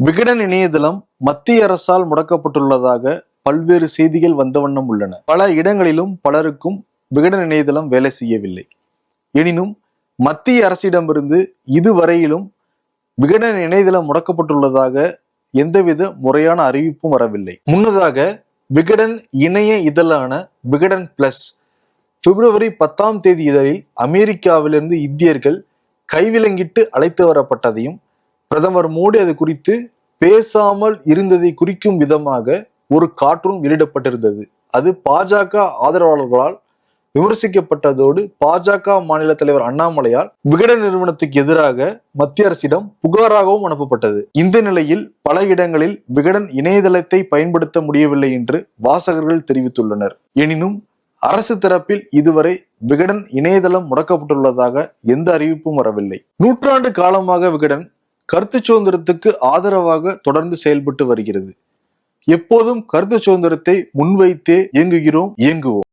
விகடன் இணையதளம் மத்திய அரசால் முடக்கப்பட்டுள்ளதாக பல்வேறு செய்திகள் வந்த வண்ணம் உள்ளன. பல இடங்களிலும் பலருக்கும் விகடன் இணையதளம் வேலை செய்யவில்லை. எனினும் மத்திய அரசிடமிருந்து இதுவரையிலும் விகடன் இணையதளம் முடக்கப்பட்டுள்ளதாக எந்தவித முறையான அறிவிப்பும் வரவில்லை. முன்னதாக விகடன் இணைய இதழான விகடன் பிளஸ் பிப்ரவரி பத்தாம் தேதி இதழில் அமெரிக்காவிலிருந்து இந்தியர்கள் கைவிலங்கிட்டு அழைத்து வரப்பட்டதையும் பிரதமர் மோடி அது குறித்து பேசாமல் இருந்ததை குறிக்கும் விதமாக ஒரு கார்ட்டூன் வெளியிடப்பட்டிருந்தது. அது பாஜக ஆதரவாளர்களால் விமர்சிக்கப்பட்டதோடு பாஜக மாநில தலைவர் அண்ணாமலையால் விகடன் நிறுவனத்துக்கு எதிராக மத்திய அரசிடம் புகாராகவும் அனுப்பப்பட்டது. இந்த நிலையில் பல இடங்களில் விகடன் இணையதளத்தை பயன்படுத்த முடியவில்லை என்று வாசகர்கள் தெரிவித்துள்ளனர். எனினும் அரசு தரப்பில் இதுவரை விகடன் இணையதளம் முடக்கப்பட்டுள்ளதாக எந்த அறிவிப்பும் வரவில்லை. நூற்றாண்டு காலமாக விகடன் கருத்து சுதந்திரத்துக்கு ஆதரவாக தொடர்ந்து செயல்பட்டு வருகிறது. எப்போதும் கருத்து சுதந்திரத்தை முன்வைத்தே இயங்குகிறோம் இயங்குவோம்.